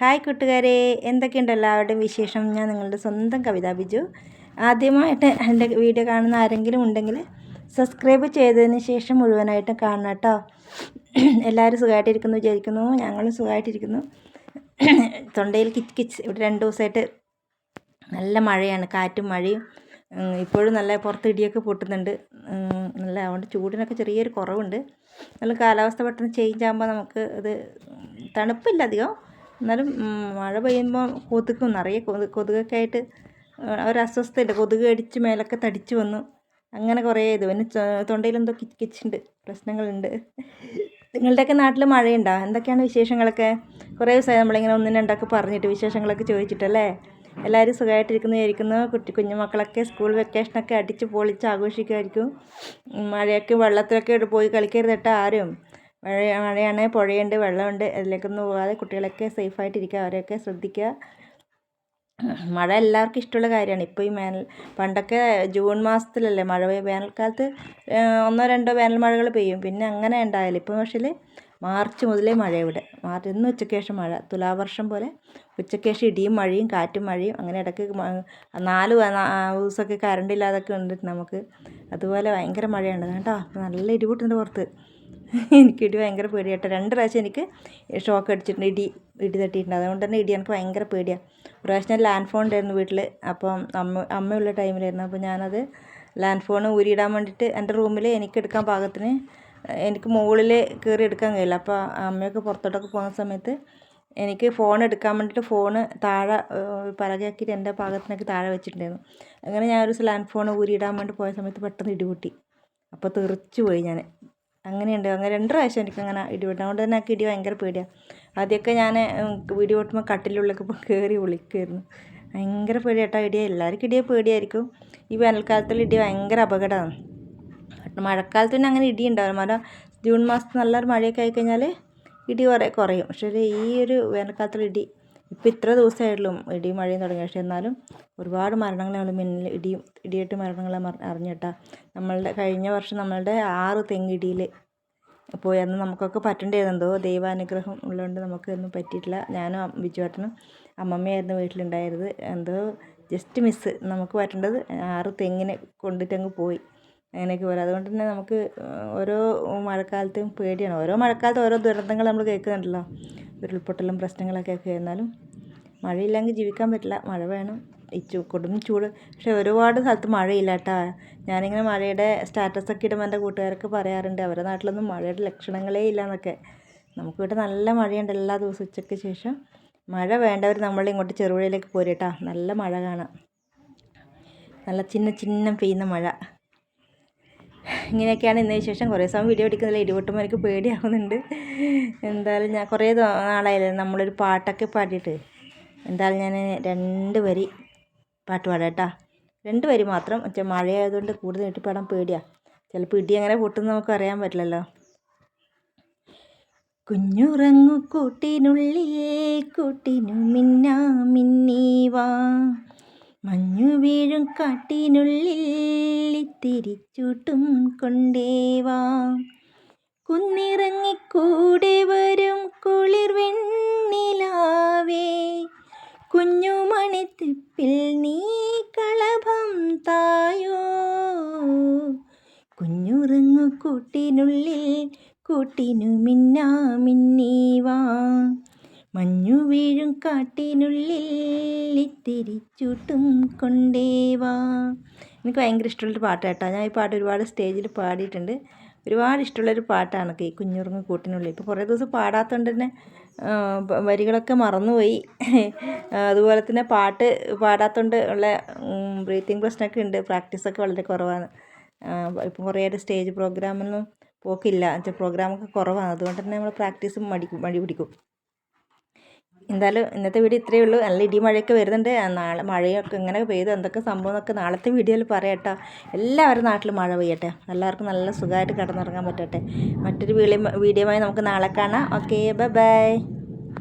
Hi കൂട്ടുകാരെ എന്തൊക്കെയുണ്ട് എല്ലാവരുടെയും വിശേഷം? ഞാൻ നിങ്ങളുടെ സ്വന്തം കവിത ബിജു. ആദ്യമായിട്ട് എന്റെ വീഡിയോ കാണുന്ന ആരെങ്കിലും ഉണ്ടെങ്കിൽ സബ്സ്ക്രൈബ് ചെയ്തതിന് ശേഷം മുഴുവനായിട്ടും കാണണം കേട്ടോ. എല്ലാവരും സുഖമായിട്ടിരിക്കുന്നു വിചാരിക്കുന്നു. ഞങ്ങളും സുഖമായിട്ടിരിക്കുന്നു. തൊണ്ടയിൽ കിച്ച് കിച്ച് ഇവിടെ രണ്ട് ദിവസമായിട്ട് നല്ല മഴയാണ്. കാറ്റും മഴയും. ഇപ്പോഴും നല്ല പുറത്ത് ഇടിയൊക്കെ പൊട്ടുന്നുണ്ട്. നല്ല അതുകൊണ്ട് ചൂടിനൊക്കെ ചെറിയൊരു കുറവുണ്ട്. നല്ല കാലാവസ്ഥ പെട്ടെന്ന് ചേഞ്ച് ആകുമ്പോൾ നമുക്ക് ഇത് തണുപ്പില്ല അധികം. എന്നാലും മഴ പെയ്യുമ്പോൾ കൊതുക് നിറയെ കൊതു കൊതുകൊക്കെ ആയിട്ട് ഒരസ്വസ്ഥയില്ല കൊതുക് കടിച്ച് മേലൊക്കെ തടിച്ച് വന്നു. അങ്ങനെ കുറേ ഇത്. പിന്നെ തൊണ്ടയിൽ എന്തോ പ്രശ്നങ്ങളുണ്ട്. നിങ്ങളുടെയൊക്കെ നാട്ടിൽ മഴയുണ്ടോ? എന്തൊക്കെയാണ് വിശേഷങ്ങളൊക്കെ? കുറേ ദിവസമായി നമ്മളിങ്ങനെ ഒന്നും രണ്ടൊക്കെ പറഞ്ഞിട്ട് വിശേഷങ്ങളൊക്കെ ചോദിച്ചിട്ടല്ലേ? എല്ലാവരും സുഖമായിട്ടിരിക്കുന്നു വിചാരിക്കുന്നു കുട്ടി കുഞ്ഞുമക്കളൊക്കെ സ്കൂൾ വെക്കേഷനൊക്കെ അടിച്ച് പൊളിച്ച് ആഘോഷിക്കുമായിരിക്കും മഴയൊക്കെ വെള്ളത്തിലൊക്കെ പോയി കളിക്കരുത് കേട്ടോ ആരും. മഴ മഴയാണ് പുഴയുണ്ട് വെള്ളമുണ്ട്. അതിലേക്കൊന്നും പോകാതെ കുട്ടികളൊക്കെ സേഫായിട്ടിരിക്കുക അവരെയൊക്കെ ശ്രദ്ധിക്കുക. മഴ എല്ലാവർക്കും ഇഷ്ടമുള്ള കാര്യമാണ്. ഇപ്പോൾ ഈ വേനൽ പണ്ടൊക്കെ ജൂൺ മാസത്തിലല്ലേ മഴ പെയ്യും വേനൽക്കാലത്ത് ഒന്നോ രണ്ടോ വേനൽ മഴകൾ പെയ്യും. പിന്നെ അങ്ങനെ ഉണ്ടായാലും ഇപ്പം പക്ഷേ മാർച്ച് മുതലേ മഴ ഇവിടെ. മാർച്ച് ഇന്ന് ഉച്ചയ്ക്ക് ശേഷം മഴ. തുലാവർഷം പോലെ ഉച്ചയ്ക്ക് ശേഷം ഇടിയും മഴയും കാറ്റും മഴയും. അങ്ങനെ ഇടയ്ക്ക് നാല് ദിവസമൊക്കെ കറണ്ട് ഇല്ലാതൊക്കെ ഉണ്ട് നമുക്ക് അതുപോലെ ഭയങ്കര മഴയാണ്. കേട്ടോ നല്ല ഇരുപൂട്ടുണ്ട് പുറത്ത്. എനിക്ക് ഇടി ഭയങ്കര പേടിയാട്ടോ. രണ്ട് പ്രാവശ്യം എനിക്ക് ഷോക്ക് അടിച്ചിട്ടുണ്ട്. ഇടി ഇടി തട്ടിയിട്ടുണ്ട്. അതുകൊണ്ട് തന്നെ ഇടി എനിക്ക് ഭയങ്കര പേടിയാണ് ഒരു പ്രാവശ്യം ലാൻഡ് ഫോൺ ഉണ്ടായിരുന്നു വീട്ടിൽ അപ്പം അമ്മ അമ്മയുള്ള ടൈമിലായിരുന്നു. അപ്പോൾ ഞാനത് ലാൻഡ് ഫോൺ ഊരിയിടാൻ വേണ്ടിയിട്ട് എന്റെ റൂമിൽ എനിക്ക് എടുക്കാൻ പാകത്തിന് എനിക്ക് മുകളിൽ കയറി എടുക്കാൻ കഴിയില്ല. അപ്പോൾ അമ്മയൊക്കെ പുറത്തോട്ടൊക്കെ പോകുന്ന സമയത്ത് എനിക്ക് ഫോൺ എടുക്കാൻ വേണ്ടിയിട്ട് ഫോണ് താഴെ പലകയാക്കിയിട്ട് എന്റെ പാകത്തിനൊക്കെ താഴെ വെച്ചിട്ടുണ്ടായിരുന്നു. അങ്ങനെ ഞാൻ ഒരു ലാൻഡ് ഫോൺ ഊരിയിടാൻ വേണ്ടി പോയ സമയത്ത് പെട്ടെന്ന് ഇടിപൊട്ടി അപ്പോൾ തെറിച്ചു പോയി ഞാൻ അങ്ങനെയുണ്ട്. അങ്ങനെ രണ്ട് പ്രാവശ്യം എനിക്കങ്ങനെ ഇടി വെട്ടണം അതുകൊണ്ട് തന്നെ എനിക്ക് ഇടി ഭയങ്കര പേടിയാണ് ആദ്യമൊക്കെ ഞാൻ ഇടി വെട്ടുമ്പോൾ കട്ടിലുള്ളിലൊക്കെ കയറി വിളിക്കുമായിരുന്നു ഭയങ്കര പേടിയാട്ടോ ഇടിയ. എല്ലാവർക്കും ഇടിയെ പേടിയായിരിക്കും. ഈ വേനൽക്കാലത്തിൽ ഇടി ഭയങ്കര അപകടമാണ്. മഴക്കാലത്ത് പിന്നെ അങ്ങനെ ഇടി ഉണ്ടാവില്ല. മഴ ജൂൺ മാസത്തിൽ നല്ലൊരു മഴയൊക്കെ ആയിക്കഴിഞ്ഞാൽ ഇടി കുറേ കുറയും. പക്ഷേ ഈ ഒരു വേനൽക്കാലത്തുള്ള ഇടി ഇപ്പോൾ ഇത്ര ദിവസമായിട്ടുള്ളൂ ഇടിയും മഴയും തുടങ്ങി. പക്ഷേ എന്നാലും ഒരുപാട് മരണങ്ങൾ നമ്മൾ മിന്നൽ ഇടിയും ഇടിയേറ്റ് മരണങ്ങൾ അറിഞ്ഞിട്ടാ. നമ്മളുടെ കഴിഞ്ഞ വർഷം നമ്മളുടെ ആറ് തെങ്ങിടിയിൽ പോയി അന്ന് നമുക്കൊക്കെ പറ്റേണ്ടതെന്തോ ദൈവാനുഗ്രഹം ഉള്ളതുകൊണ്ട് നമുക്കൊന്നും പറ്റിയിട്ടില്ല. ഞാനും ബിജുവേട്ടനും അമ്മമ്മയായിരുന്നു വീട്ടിലുണ്ടായിരുന്നത്. എന്തോ ജസ്റ്റ് മിസ്സ് നമുക്ക് പറ്റേണ്ടത് ആറ് തെങ്ങിനെ കൊണ്ടിട്ടങ്ങ് പോയി. അങ്ങനെയൊക്കെ പോലെ. അതുകൊണ്ട് തന്നെ നമുക്ക് ഓരോ മഴക്കാലത്തും പേടിയാണ്. ഓരോ മഴക്കാലത്തും ഓരോ ദുരന്തങ്ങൾ നമ്മൾ കേൾക്കുന്നുണ്ടല്ലോ. ഉരുൾപൊട്ടലും പ്രശ്നങ്ങളൊക്കെ ഒക്കെ എന്നാലും മഴയില്ലെങ്കിൽ ജീവിക്കാൻ പറ്റില്ല. മഴ വേണം. ഈ കൊടും ചൂട്. പക്ഷേ ഒരുപാട് സ്ഥലത്ത് മഴയില്ല കേട്ടോ. ഞാനിങ്ങനെ മഴയുടെ സ്റ്റാറ്റസൊക്കെ ഇടുമ്പോൾ എന്റെ കൂട്ടുകാരൊക്കെ പറയാറുണ്ട്. അവരുടെ നാട്ടിലൊന്നും മഴയുടെ ലക്ഷണങ്ങളേ ഇല്ല എന്നൊക്കെ. നമുക്കിവിടെ നല്ല മഴയുണ്ട് എല്ലാ ദിവസവും ഉച്ചയ്ക്ക് ശേഷം. മഴ വേണ്ടവർ നമ്മളിങ്ങോട്ട് ചെറുപുഴയിലേക്ക് പോരേട്ടാ നല്ല മഴ കാണാം. നല്ല ചിന്ന ചിന്നം പെയ്യുന്ന മഴ. ഇങ്ങനെയൊക്കെയാണ് ഇന്നതിന് വിശേഷം കുറേ സമയം വീഡിയോ എടുക്കുന്നില്ല. ഇടിപൊട്ടുമ്പോൾ എനിക്ക് പേടിയാവുന്നുണ്ട്. എന്തായാലും ഞാൻ കുറേ നാളായില്ലേ നമ്മളൊരു പാട്ടൊക്കെ പാടിയിട്ട്. എന്തായാലും ഞാൻ രണ്ട് വരി പാട്ട് പാടാം രണ്ട് വരി മാത്രം. മറ്റേ മഴയായതുകൊണ്ട് കൂടുതൽ ഇട്ട് പാടാൻ പേടിയാണ് ചിലപ്പോൾ ഇടി അങ്ങനെ പൊട്ടുന്ന നമുക്ക് അറിയാൻ പറ്റില്ലല്ലോ. കുഞ്ഞുറങ്ങു കൂട്ടിനുള്ളിയേ കൂട്ടിനു മിന്നാ മിന്നീവാ മഞ്ഞു വീഴും കാട്ടിനുള്ളിൽ തിരിച്ചൂട്ടും കൊണ്ടേവാ കുന്നിറങ്ങിക്കൂടെ വരും കുളിർ വെണ്ണിലാവേ. കുഞ്ഞുമണിത്തിപ്പിൽ നീ കളഭം തായോ. കുഞ്ഞുറങ്ങു കൂട്ടിനുള്ളിൽ കൂട്ടിനു മിന്നാ മിന്നീവാ മഞ്ഞു വീഴും കാട്ടിനുള്ളിൽ ഇത്തിരി ചൂട്ടും കൊണ്ടേവാ. എനിക്ക് ഭയങ്കര ഇഷ്ടമുള്ളൊരു പാട്ട് കേട്ടോ ഞാൻ ഈ പാട്ട് ഒരുപാട് സ്റ്റേജിൽ പാടിയിട്ടുണ്ട്. ഒരുപാട് ഇഷ്ടമുള്ളൊരു പാട്ടാണ് ഈ കുഞ്ഞുറങ്ങ് കൂട്ടിനുള്ളിൽ. ഇപ്പോൾ കുറേ ദിവസം പാടാത്തതുകൊണ്ട് തന്നെ വരികളൊക്കെ മറന്നുപോയി. അതുപോലെ തന്നെ പാട്ട് പാടാത്തതുകൊണ്ട് ഉള്ള ബ്രീത്തിങ് പ്രശ്നമൊക്കെ ഉണ്ട്. പ്രാക്ടീസൊക്കെ വളരെ കുറവാണ്. ഇപ്പം കുറേയായിട്ട് സ്റ്റേജ് പ്രോഗ്രാമൊന്നും പോക്കില്ല. പ്രോഗ്രാമൊക്കെ കുറവാണ്. അതുകൊണ്ട് തന്നെ നമ്മൾ പ്രാക്ടീസും മടി മടി പിടിക്കും. എന്തായാലും ഇന്നത്തെ വീഡിയോ ഇത്രയേ ഉള്ളൂ. നല്ല ഇടി മഴയൊക്കെ വരുന്നുണ്ട്. നാളെ മഴയൊക്കെ ഇങ്ങനെ പെയ്ത്. എന്തൊക്കെ സംഭവം എന്നൊക്കെ നാളത്തെ വീഡിയോയിൽ പറയട്ടോ എല്ലാവരും നാട്ടിൽ മഴ പെയ്യട്ടെ. എല്ലാവർക്കും നല്ല സുഖമായിട്ട് കിടന്നുറങ്ങാൻ പറ്റട്ടെ. മറ്റൊരു വീഡിയോ വീഡിയോയുമായി നമുക്ക് നാളെ കാണാം. Okay bye bye.